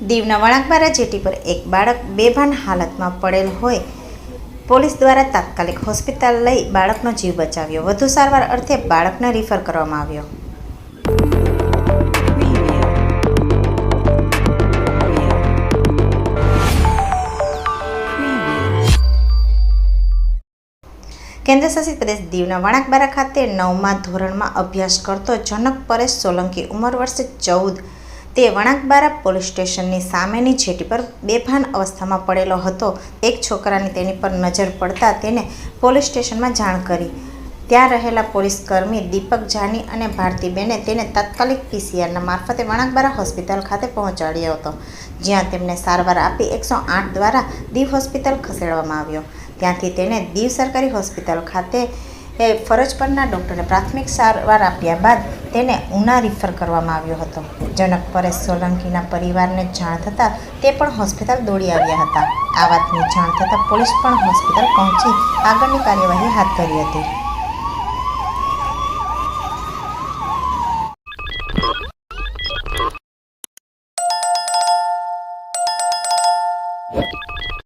દીવના વળાંકબારા જેટી પર એક બાળક બેભાન હાલતમાં પડેલ હોય. પોલીસ દ્વારા તાત્કાલિક હોસ્પિટલ લઈ બાળકનો જીવ બચાવ્યો. વધુ સારવાર અર્થે બાળકને રિફર કરવામાં આવ્યો. કેન્દ્રશાસિત પ્રદેશ દીવના વણાકબારા ખાતે નવમા ધોરણમાં અભ્યાસ કરતો જનક પરેશ સોલંકી ઉંમર વર્ષે ચૌદ તે વણાકબારા પોલીસ સ્ટેશનની સામેની જેટી પર બેભાન અવસ્થામાં પડેલો હતો. એક છોકરાની તેની પર નજર પડતા તેને પોલીસ સ્ટેશનમાં જાણ કરી. ત્યાં રહેલા પોલીસ કર્મી દીપક જાની અને ભારતીબેને તેને તાત્કાલિક પીસીઆરના મારફતે વણાકબારા હોસ્પિટલ ખાતે પહોંચાડ્યો હતો, જ્યાં તેમને સારવાર આપી એકસો આઠ દ્વારા દીવ હોસ્પિટલ ખસેડવામાં આવ્યો. ત્યાંથી તેને દીવ સરકારી હોસ્પિટલ ખાતે એ ફરજ પરના ડૉક્ટરે પ્રાથમિક સારવાર આપ્યા બાદ તેને ઉના રિફર કરવામાં આવ્યો હતો. જનક પરેશ સોલંકીના પરિવારને જાણ થતાં તે પણ હોસ્પિટલ દોડી આવ્યા હતા. આ વાતની જાણ થતાં પોલીસ પણ હોસ્પિટલ પહોંચી આગળની કાર્યવાહી હાથ ધરી હતી.